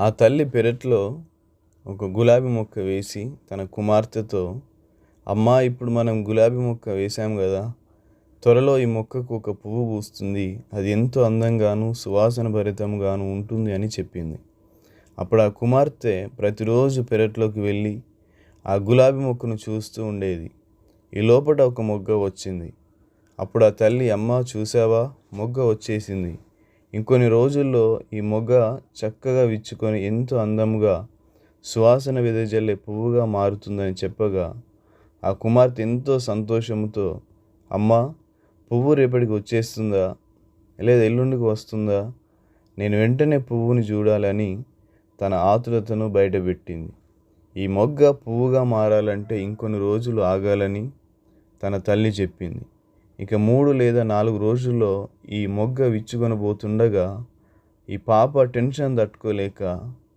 ఆ తల్లి పెరట్లో ఒక గులాబీ మొక్క వేసి తన కుమార్తెతో అమ్మా ఇప్పుడు మనం గులాబీ మొక్క వేసాం కదా త్వరలో ఈ మొక్కకు ఒక పువ్వు పూస్తుంది అది ఎంతో అందంగాను సువాసన భరితంగాను ఉంటుంది అని చెప్పింది. అప్పుడు ఆ కుమార్తె ప్రతిరోజు పెరట్లోకి వెళ్ళి ఆ గులాబీ మొక్కను చూస్తూ ఉండేది. ఈ లోపల ఒక మొగ్గ వచ్చింది. అప్పుడు ఆ తల్లి అమ్మ చూసావా మొగ్గ వచ్చేసింది. ఇంకొన్ని రోజుల్లో ఈ మొగ్గ చక్కగా విచ్చుకొని ఎంతో అందముగా సువాసన వెదజల్లే పువ్వుగా మారుతుందని చెప్పగా ఆ కుమార్తె ఎంతో సంతోషంతో అమ్మ పువ్వు రేపటికి వచ్చేస్తుందా? లేదా ఎల్లుండికి వస్తుందా? నేను వెంటనే పువ్వుని చూడాలని తన ఆతులతను బయటపెట్టింది. ఈ మొగ్గ పువ్వుగా మారాలంటే ఇంకొన్ని రోజులు ఆగాలని తన తల్లి చెప్పింది. ఇక మూడు లేదా నాలుగు రోజుల్లో ఈ మొగ్గ విచ్చుకొనబోతుండగా ఈ పాప టెన్షన్ తట్టుకోలేక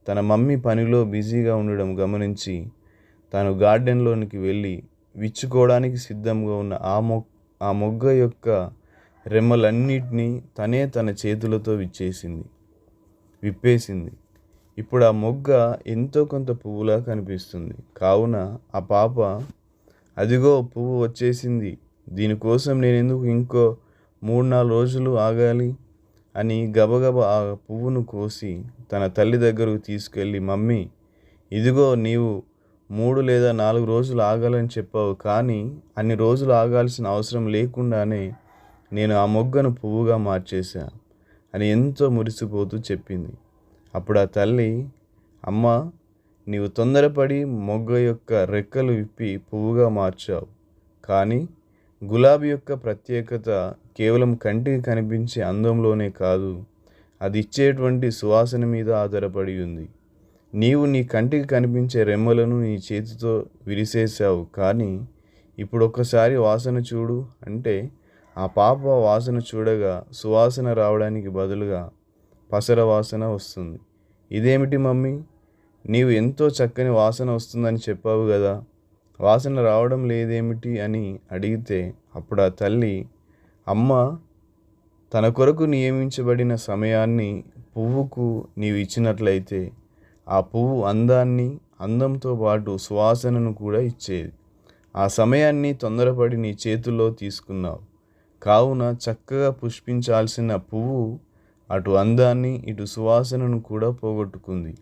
తన మమ్మీ పనిలో బిజీగా ఉండడం గమనించి తాను గార్డెన్లోనికి వెళ్ళి విచ్చుకోవడానికి సిద్ధంగా ఉన్న ఆ మొగ్ ఆ మొగ్గ యొక్క రెమ్మలన్నిటినీ తనే తన చేతులతో విచ్చేసింది విప్పేసింది. ఇప్పుడు ఆ మొగ్గ ఎంతో కొంత పువ్వులా కనిపిస్తుంది. కావున ఆ పాప అదిగో పువ్వు వచ్చేసింది. దీనికోసం నేను ఎందుకు ఇంకో మూడు నాలుగు రోజులు ఆగాలి? అని గబగబ ఆ పువ్వును కోసి తన తల్లి దగ్గరకు తీసుకెళ్ళి మమ్మీ ఇదిగో నీవు మూడు లేదా నాలుగు రోజులు ఆగాలని చెప్పావు కానీ అన్ని రోజులు ఆగాల్సిన అవసరం లేకుండానే నేను ఆ మొగ్గను పువ్వుగా మార్చేశా అని ఎంతో మురిసిపోతూ చెప్పింది. అప్పుడు ఆ తల్లి అమ్మ నీవు తొందరపడి మొగ్గ యొక్క రెక్కలు విప్పి పువ్వుగా మార్చావు కానీ గులాబీ యొక్క ప్రత్యేకత కేవలం కంటికి కనిపించే అందంలోనే కాదు అది ఇచ్చేటువంటి సువాసన మీద ఆధారపడి ఉంది. నీవు నీ కంటికి కనిపించే రెమ్మలను నీ చేతితో విరిసేసావు కానీ ఇప్పుడు ఒక్కసారి వాసన చూడు అంటే ఆ పాప వాసన చూడగా సువాసన రావడానికి బదులుగా పసర వాసన వస్తుంది. ఇదేమిటి మమ్మీ? నీవు ఎంతో చక్కని వాసన వస్తుందని చెప్పావు కదా. వాసన రావడం లేదేమిటి అని అడిగితే అప్పుడు ఆ తల్లి అమ్మ తన కొరకు నియమించబడిన సమయాన్ని పువ్వుకు నీవు ఇచ్చినట్లయితే ఆ పువ్వు అందాన్ని అందంతో పాటు సువాసనను కూడా ఇచ్చేది. ఆ సమయాన్ని తొందరపడి నీ చేతుల్లో తీసుకున్నావు. కావున చక్కగా పుష్పించాల్సిన పువ్వు అటు అందాన్ని ఇటు సువాసనను కూడా పోగొట్టుకుంది.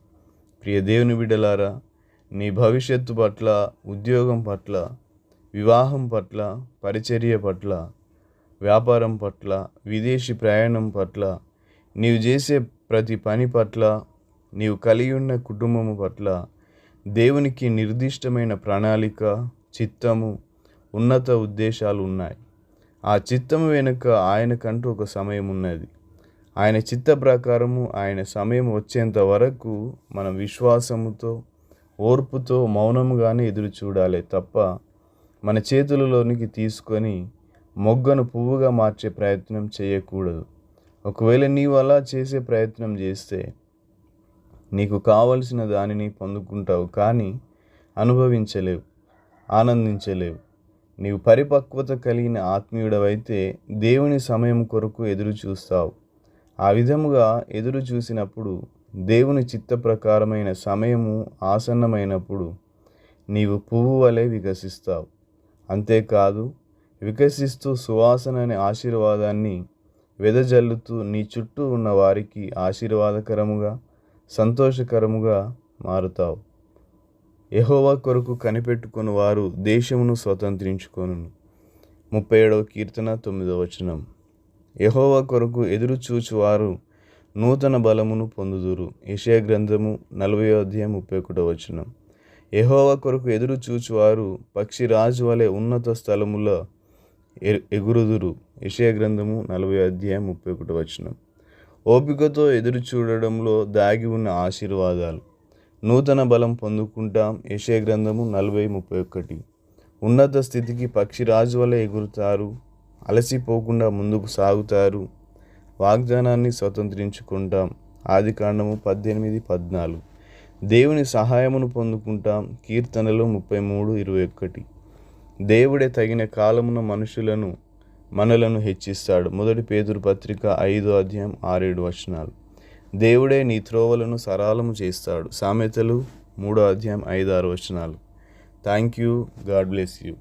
ప్రియ దేవుని బిడ్డలారా నీ భవిష్యత్తు పట్ల ఉద్యోగం పట్ల వివాహం పట్ల పరిచర్య పట్ల వ్యాపారం పట్ల విదేశీ ప్రయాణం పట్ల నీవు చేసే ప్రతి పని పట్ల నీవు కలిగి ఉన్న కుటుంబము పట్ల దేవునికి నిర్దిష్టమైన ప్రణాళిక చిత్తము ఉన్నత ఉద్దేశాలు ఉన్నాయి. ఆ చిత్తము వెనుక ఆయనకంటూ ఒక సమయం ఉన్నది. ఆయన చిత్త ప్రకారము ఆయన సమయం వచ్చేంత వరకు మనం విశ్వాసముతో ఓర్పుతో మౌనంగానే ఎదురు చూడాలి తప్ప మన చేతులలోనికి తీసుకొని మొగ్గను పువ్వుగా మార్చే ప్రయత్నం చేయకూడదు. ఒకవేళ నీవు అలా చేసే ప్రయత్నం చేస్తే నీకు కావలసిన దానిని పొందుకుంటావు కానీ అనుభవించలేవు ఆనందించలేవు. నీవు పరిపక్వత కలిగిన ఆత్మీయుడవైతే దేవుని సమయం కొరకు ఎదురు చూస్తావు. ఆ విధముగా ఎదురు చూసినప్పుడు దేవుని చిత్త ప్రకారమైన సమయము ఆసన్నమైనప్పుడు నీవు పువ్వు వలె వికసిస్తావు. అంతేకాదు వికసిస్తూ సువాసన అనే ఆశీర్వాదాన్ని వెదజల్లుతూ నీ చుట్టూ ఉన్న వారికి ఆశీర్వాదకరముగా సంతోషకరముగా మారుతావు. యహోవా కొరకు కనిపెట్టుకుని వారు దేశమును స్వతంత్రించుకొను ముప్పై ఏడవ కీర్తన తొమ్మిదవ వచనం. యహోవా కొరకు ఎదురు చూచువారు నూతన బలమును పొందుదురు. యషయ గ్రంథము నలభై అధ్యాయం ముప్పై ఒకటో వచనం. ఎహోవా కొరకు ఎదురు చూచువారు పక్షిరాజు వలె ఉన్నత స్థలములో ఎగురుదురు. యషయ గ్రంథము నలభై అధ్యాయం ముప్పై ఒకటో వచనం. ఓపికతో ఎదురు చూడడంలో దాగి ఉన్న ఆశీర్వాదాలు. నూతన బలం పొందుకుంటాం. యశయ గ్రంథము నలభై ముప్పై ఒకటి. ఉన్నత స్థితికి పక్షి రాజు వల్ల ఎగురుతారు. అలసిపోకుండా ముందుకు సాగుతారు. వాగ్దానాన్ని స్వతంత్రించుకుంటాం. ఆది కాండము పద్దెనిమిది పద్నాలుగు. దేవుని సహాయమును పొందుకుంటాం. కీర్తనలో ముప్పై మూడు ఇరవై ఒకటి దేవుడే తగిన కాలమున మనుషులను మనలను హెచ్చిస్తాడు. మొదటి పేదురు పత్రిక ఐదో అధ్యాయం ఆరేడు వచనాలు. దేవుడే నీ త్రోవలను సరళము చేస్తాడు. సామెతలు మూడో అధ్యాయం ఐదు ఆరు వచనాలు. Thank you God bless you